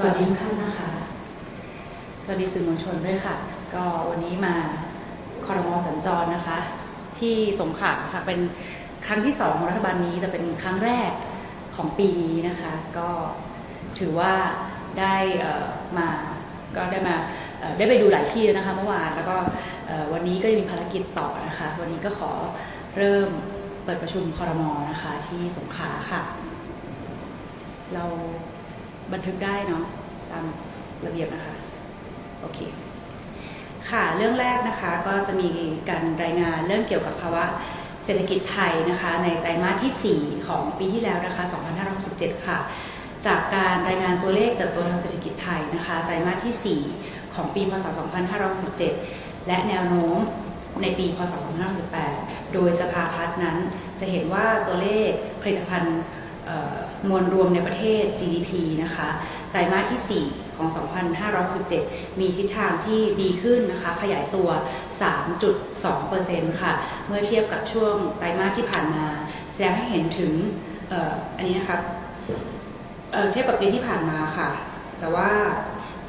สวัสดีทุกท่านนะคะ สวัสดีสื่อมวลชนด้วยค่ะ ก็วันนี้มาคอรมอสัญจรนะคะ ที่สงขลาค่ะเป็นครั้งที่สองของรัฐบาลนี้แต่เป็นครั้งแรกของปีนี้นะคะ ก็ถือว่าได้อ่อมาก็ได้มาได้ไปดูหลายที่แล้วนะคะเมื่อวานแล้วก็วันนี้ก็ยังมีภารกิจต่อนะคะ วันนี้ก็ขอเริ่มเปิดประชุมคอรมอนะคะ ที่สงขลาค่ะ เรา บันทึกได้เนาะตามระเบียบนะคะ โอเค ค่ะ เรื่องแรกนะคะก็จะมีการรายงานเรื่องเกี่ยวกับภาวะเศรษฐกิจไทยนะคะ ในไตรมาสที่ 4 ของปีที่แล้วนะคะ 2567 ค่ะ จากการรายงานตัวเลขเติบโตทางเศรษฐกิจไทยนะคะ ไตรมาสที่ 4 ของปีพศ 2567 และแนวโน้มในปี พศ 2568 โดยสภาพัฒน์นั้นจะเห็นว่าตัวเลขผลิตภัณฑ์ มวลรวมในประเทศ GDP นะคะไตรมาสที่ 4 ของ 2567 มีทิศทางที่ดีขึ้นนะคะ ขยายตัว 3.2%ค่ะ เมื่อเทียบกับช่วงไตรมาสที่ผ่านมา แสดงให้เห็นถึงออันนี้นะคะเทียบกับปีที่ผ่านมาค่ะ แต่ว่า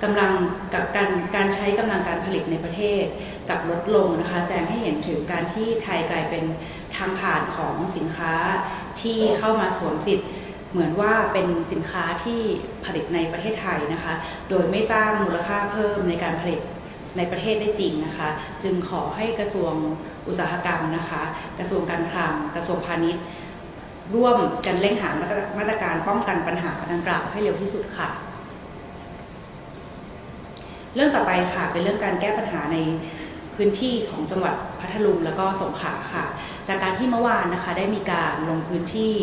กำลังกับการการใช้กำลังการผลิตในประเทศกับลดลงนะคะแสดงให้เห็นถึงการที่ไทยกลายเป็นทางผ่านของสินค้าที่เข้ามาสวมสิทธิ์เหมือนว่าเป็นสินค้าที่ผลิตในประเทศไทยนะคะ โดยไม่สร้างมูลค่าเพิ่มในการผลิตในประเทศได้จริงนะคะ จึงขอให้กระทรวงอุตสาหกรรมนะคะ กระทรวงการคลังกระทรวงพาณิชย์ ร่วมกันเร่งหามาตรมาตรการป้องกันปัญหาดังกล่าวให้เร็วที่สุดค่ะ เรื่องต่อไปค่ะเป็นเรื่องการแก้ปัญหาในพื้นที่ของจังหวัดพัทลุงแล้วก็สงขลาค่ะ จากการที่เมื่อวานนะคะได้มีการลงพื้นที่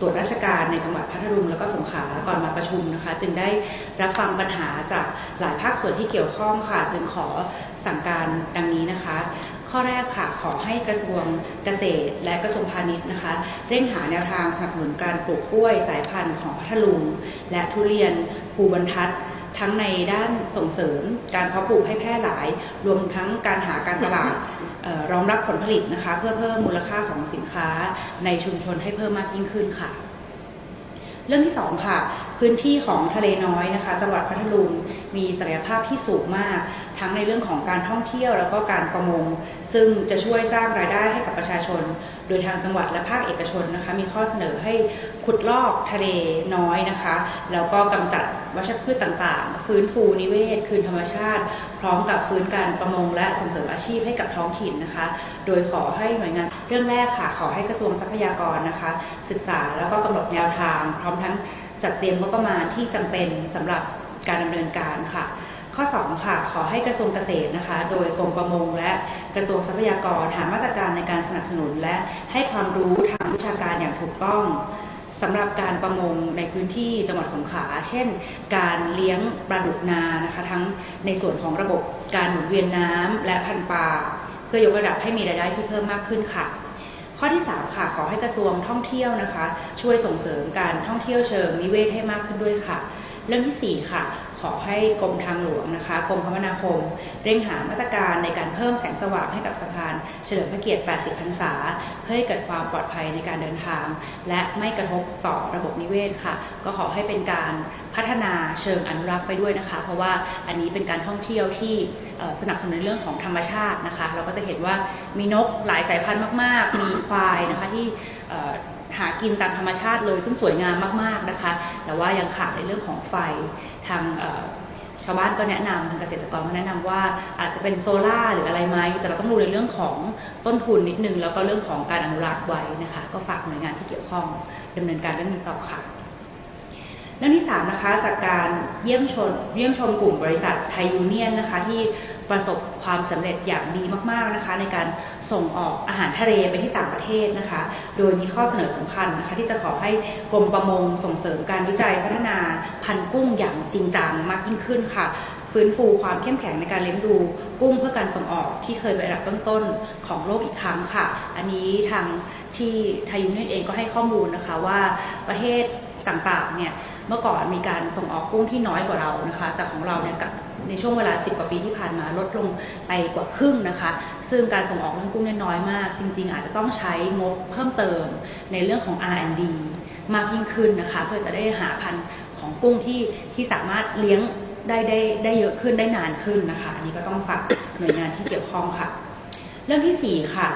ตรวจราชการในจังหวัดพัทลุงแล้วก็สงขลาก่อนมาประชุมนะคะ จึงได้รับฟังปัญหาจากหลายภาคส่วนที่เกี่ยวข้องค่ะ จึงขอสั่งการดังนี้นะคะ ข้อแรกค่ะขอให้กระทรวงเกษตร และกระทรวงพาณิชย์นะคะ เร่งหาแนวทางสนับสนุนการปลูกกล้วยสายพันธุ์ของพัทลุงและทุเรียนภูบรรทัด ทั้งในด้านส่งเสริมการเพาะปลูกให้แพร่หลาย รวมทั้งการหาการตลาดรองรับผลผลิตนะคะ เพื่อเพิ่มมูลค่าของสินค้าในชุมชนให้เพิ่มมากยิ่งขึ้นค่ะ เรื่องที่สองค่ะ พื้นที่ของทะเลน้อยนะคะ จังหวัดพัทลุงมีศักยภาพที่สูงมาก ทั้งในเรื่องของการท่องเที่ยวแล้วก็การประมง ซึ่งจะช่วยสร้างรายได้ให้กับประชาชน โดยทางจังหวัดและภาคเอกชนนะคะ มีข้อเสนอให้ขุดลอกทะเลน้อยนะคะ แล้วก็กำจัดวัชพืชต่างๆ ฟื้นฟูนิเวศ คืนธรรมชาติ พร้อมกับฟื้นการประมงและส่งเสริมอาชีพให้กับท้องถิ่นนะคะ โดยขอให้หน่วยงานเรื่องแรกค่ะ ขอให้กระทรวงทรัพยากรนะคะ ศึกษาแล้วก็กำหนดแนวทาง พร้อมทั้ง จัดเตรียมงบประมาณที่จำเป็นสำหรับการดำเนินการค่ะ ข้อ 2 ค่ะ ขอให้กระทรวงเกษตรนะคะ โดยกรมประมงและกระทรวงทรัพยากรหามาตรการในการสนับสนุน และให้ความรู้ทางวิชาการอย่างถูกต้องสำหรับการประมงในพื้นที่จังหวัดสงขลา เช่น การเลี้ยงปลาดุกนานะคะ ทั้งในส่วนของระบบการหมุนเวียนน้ำและพันปลาเพื่อยกระดับให้มีรายได้ที่เพิ่มมากขึ้นค่ะ ข้อที่ 3 ค่ะ ขอให้กระทรวงท่องเที่ยวนะคะ ช่วยส่งเสริมการท่องเที่ยวเชิงนิเวศให้มากขึ้นด้วยค่ะ เรื่องทีสี่ 4 ค่ะ ขอให้กรมทางหลวงนะคะกรมคมนาคม เร่งหามาตรการในการเพิ่มแสงสว่างให้กับสะพาน เฉลิมพระเกียรติ 80 พรรษา เพื่อให้เกิดความปลอดภัยในการเดินทาง และไม่กระทบต่อระบบนิเวศค่ะ ก็ขอให้เป็นการพัฒนาเชิงอนุรักษ์ไปด้วยนะคะ เพราะว่าอันนี้เป็นการท่องเที่ยวที่สนับสนุนในเรื่องของธรรมชาตินะคะ เราก็จะเห็นว่ามีนกหลายสายพันธุ์มาก ๆ มีควายนะคะที่ หากินตามธรรมชาติเลย ซึ่งสวยงามมากๆนะคะ แต่ว่ายังขาดในเรื่องของไฟทางชาวบ้านก็แนะนำทางเกษตรกรก็แนะนำว่าอาจจะเป็นโซล่าหรืออะไรไหมแต่เราต้องดูในเรื่องของต้นทุนนิดนึง แล้วก็เรื่องของการอนุรักษ์ไว้นะคะ ก็ฝากหน่วยงานที่เกี่ยวข้องดำเนินการเรื่องนี้ต่อค่ะเรื่องที่3นะคะจากการเยี่ยมชมเยี่ยมชมกลุ่มบริษัทไทยยูเนียนนะคะที่ ประสบความสำเร็จอย่างดีมากๆนะคะ ในการส่งออกอาหารทะเลไปที่ต่างประเทศนะคะ โดยมีข้อเสนอสำคัญนะคะ ที่จะขอให้กรมประมงส่งเสริมการวิจัยพัฒนาพันธุ์กุ้งอย่างจริงจังมากยิ่งขึ้นค่ะฟื้นฟูความเข้มแข็งในการเลี้ยงดูกุ้งเพื่อการส่งออกที่เคยเป็นอันดับต้นๆของโลกอีกครั้งค่ะ อันนี้ทางที่ไทยยูเนียนเองก็ให้ข้อมูลนะคะว่าประเทศ ต่างๆเนี่ยเมื่อก่อนมีการส่งออกกุ้งที่น้อยกว่าเรานะคะ แต่ของเราเนี่ยกับในช่วงเวลา 10 กว่าปีที่ผ่านมาลดลงไปกว่าครึ่งนะคะ ซึ่งการส่งออกเรื่องกุ้งเนี่ยน้อยมาก จริง ๆ อาจจะต้องใช้งบเพิ่มเติมในเรื่องของ R&D มากยิ่งขึ้นนะคะ เพื่อจะได้หาพันธุ์ของกุ้งที่ที่สามารถเลี้ยงได้ได้ได้เยอะขึ้นได้นานขึ้นนะคะ อันนี้ก็ต้องฝากหน่วยงานที่เกี่ยวข้องค่ะ เรื่องที่ 4 ค่ะ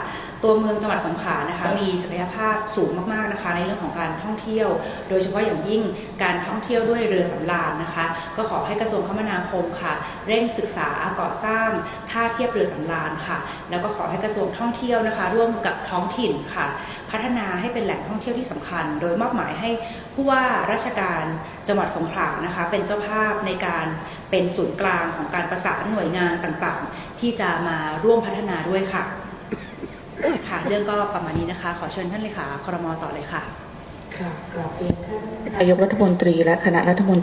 ตัวเมืองจังหวัดสงขลานะคะมีศักยภาพสูงมากๆนะคะ ในเรื่องของการท่องเที่ยว โดยเฉพาะอย่างยิ่งการท่องเที่ยวด้วยเรือสำราญนะคะ ก็ขอให้กระทรวงคมนาคมค่ะ เร่งศึกษาก่อสร้างท่าเทียบเรือสำราญค่ะ แล้วก็ขอให้กระทรวงท่องเที่ยวนะคะ ร่วมกับท้องถิ่นค่ะ พัฒนาให้เป็นแหล่งท่องเที่ยวที่สำคัญ โดยมอบหมายให้ผู้ว่าราชการจังหวัดสงขลานะคะ เป็นเจ้าภาพในการเป็นศูนย์กลางของการประสานหน่วยงานต่างๆ ที่จะมาร่วมพัฒนาด้วยค่ะค่ะ เรื่องก็ประมาณนี้นะคะ ขอเชิญท่านเลขาครมต่อเลยค่ะ ค่ะกราบเรียนท่านนายกรัฐมนตรีและคณะรัฐมนตรี